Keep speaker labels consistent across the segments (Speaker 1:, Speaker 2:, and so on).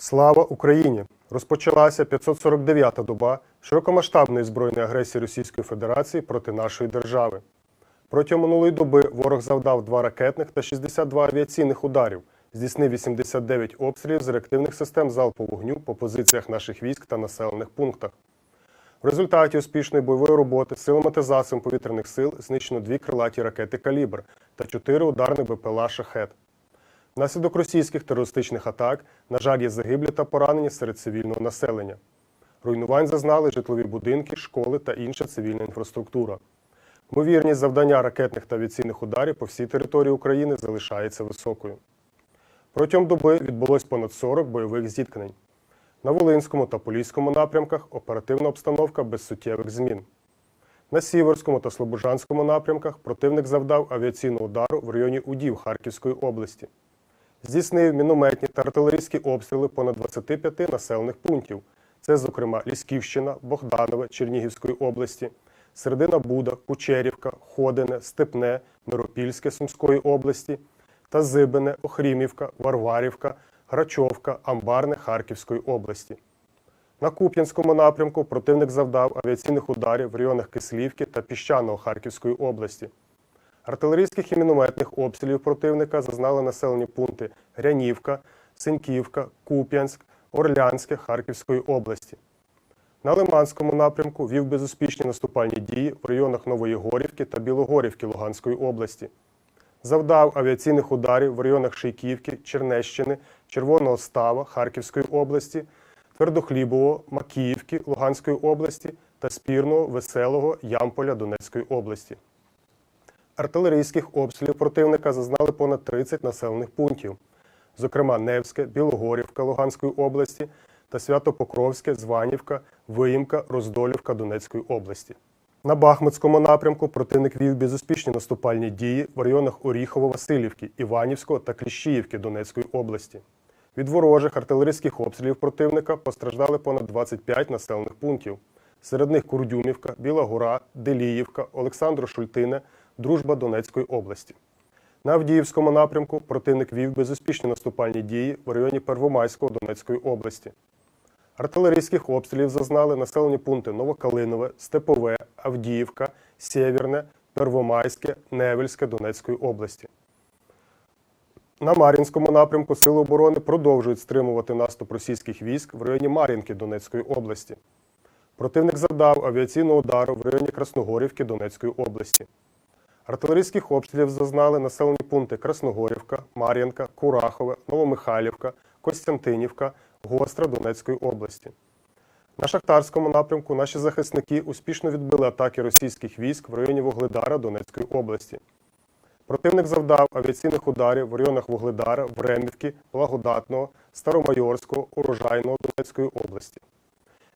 Speaker 1: Слава Україні! Розпочалася 549-та доба широкомасштабної збройної агресії Російської Федерації проти нашої держави. Протягом минулої доби ворог завдав два ракетних та 62 авіаційних ударів, здійснив 89 обстрілів з реактивних систем залпового вогню по позиціях наших військ та населених пунктах. В результаті успішної бойової роботи силами та засобами повітряних сил знищено дві крилаті ракети «Калібр» та чотири ударних БПЛА «Шахет». Внаслідок російських терористичних атак, на жаль, є загиблі та поранені серед цивільного населення. Руйнувань зазнали житлові будинки, школи та інша цивільна інфраструктура. Ймовірність завдання ракетних та авіаційних ударів по всій території України залишається високою. Протягом доби відбулось понад 40 бойових зіткнень. На Волинському та Поліському напрямках оперативна обстановка без суттєвих змін. На Сіверському та Слобожанському напрямках противник завдав авіаційного удару в районі Удів Харківської області. Здійснив мінометні та артилерійські обстріли понад 25 населених пунктів. Це, зокрема, Лісківщина, Богданове Чернігівської області, Середина Буда, Кучерівка, Ходине, Степне, Миропільське Сумської області та Зибине, Охрімівка, Варварівка, Грачовка, Амбарне Харківської області. На Куп'янському напрямку противник завдав авіаційних ударів в районах Кислівки та Піщаного Харківської області. Артилерійських і мінометних обстрілів противника зазнали населені пункти Грянівка, Синьківка, Куп'янськ, Орлянське Харківської області. На Лиманському напрямку вів безуспішні наступальні дії в районах Нової Горівки та Білогорівки Луганської області. Завдав авіаційних ударів в районах Шийківки, Чернещини, Червоного Става Харківської області, Твердохлібового, Макіївки Луганської області та Спірного, Веселого, Ямполя Донецької області. Артилерійських обстрілів противника зазнали понад 30 населених пунктів, зокрема Невське, Білогорівка Луганської області та Свято-Покровське, Званівка, Виїмка, Роздолівка Донецької області. На Бахмутському напрямку противник вів безуспішні наступальні дії в районах Оріхово-Василівки, Іванівського та Кліщіївки Донецької області. Від ворожих артилерійських обстрілів противника постраждали понад 25 населених пунктів. Серед них Курдюмівка, Біла Гора, Деліївка, Олександро Шультине, Дружба Донецької області. На Авдіївському напрямку противник вів безуспішні наступальні дії в районі Первомайського Донецької області. Артилерійських обстрілів зазнали населені пункти Новокалинове, Степове, Авдіївка, Сєвєрне, Первомайське, Невельське Донецької області. На Мар'їнському напрямку Сили оборони продовжують стримувати наступ російських військ в районі Мар'їнки Донецької області. Противник завдав авіаційного удару в районі Красногорівки Донецької області. Артилерійських обстрілів зазнали населені пункти Красногорівка, Мар'їнка, Курахове, Новомихайлівка, Костянтинівка, Гостра Донецької області. На Шахтарському напрямку наші захисники успішно відбили атаки російських військ в районі Вугледара Донецької області. Противник завдав авіаційних ударів в районах Вугледара, Времівки, Благодатного, Старомайорського, Урожайного Донецької області.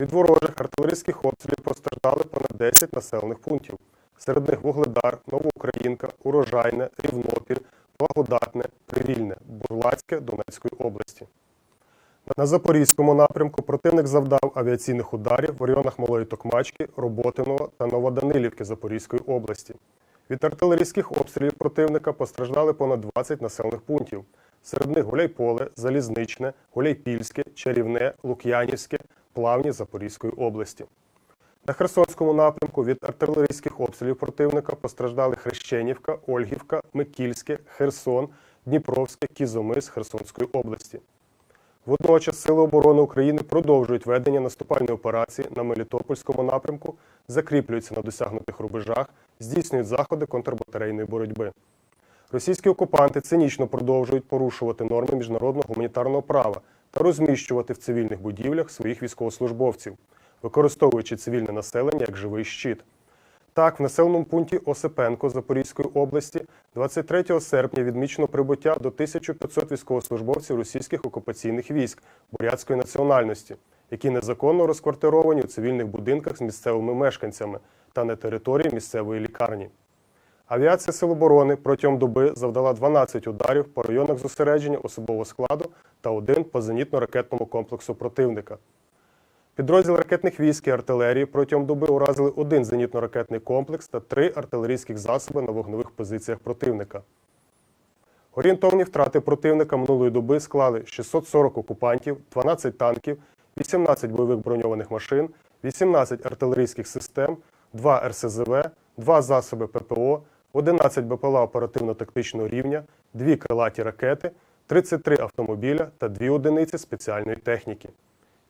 Speaker 1: Від ворожих артилерійських обстрілів постраждали понад 10 населених пунктів. Серед них Вугледар, Новоукраїнка, Урожайне, Рівнопіль, Благодатне, Привільне, Бурлацьке Донецької області. На Запорізькому напрямку противник завдав авіаційних ударів в районах Малої Токмачки, Роботиного та Новоданилівки Запорізької області. Від артилерійських обстрілів противника постраждали понад 20 населених пунктів. Серед них Гуляйполе, Залізничне, Гуляйпільське, Чарівне, Лук'янівське, Плавні Запорізької області. На Херсонському напрямку від артилерійських обстрілів противника постраждали Хрещенівка, Ольгівка, Микільське, Херсон, Дніпровське, Кізомис Херсонської області. Водночас Сили оборони України продовжують ведення наступальної операції на Мелітопольському напрямку, закріплюються на досягнутих рубежах, здійснюють заходи контрбатарейної боротьби. Російські окупанти цинічно продовжують порушувати норми міжнародного гуманітарного права та розміщувати в цивільних будівлях своїх військовослужбовців, використовуючи цивільне населення як живий щит. Так, в населеному пункті Осипенко Запорізької області 23 серпня відмічено прибуття до 1500 військовослужбовців російських окупаційних військ бурятської національності, які незаконно розквартировані у цивільних будинках з місцевими мешканцями та на території місцевої лікарні. Авіація Сил оборони протягом доби завдала 12 ударів по районах зосередження особового складу та один по зенітно-ракетному комплексу противника. Підрозділ ракетних військ і артилерії протягом доби уразили один зенітно-ракетний комплекс та три артилерійських засоби на вогневих позиціях противника. Орієнтовні втрати противника минулої доби склали 640 окупантів, 12 танків, 18 бойових броньованих машин, 18 артилерійських систем, 2 РСЗВ, 2 засоби ППО, 11 БПЛА оперативно-тактичного рівня, 2 крилаті ракети, 33 автомобіля та 2 одиниці спеціальної техніки.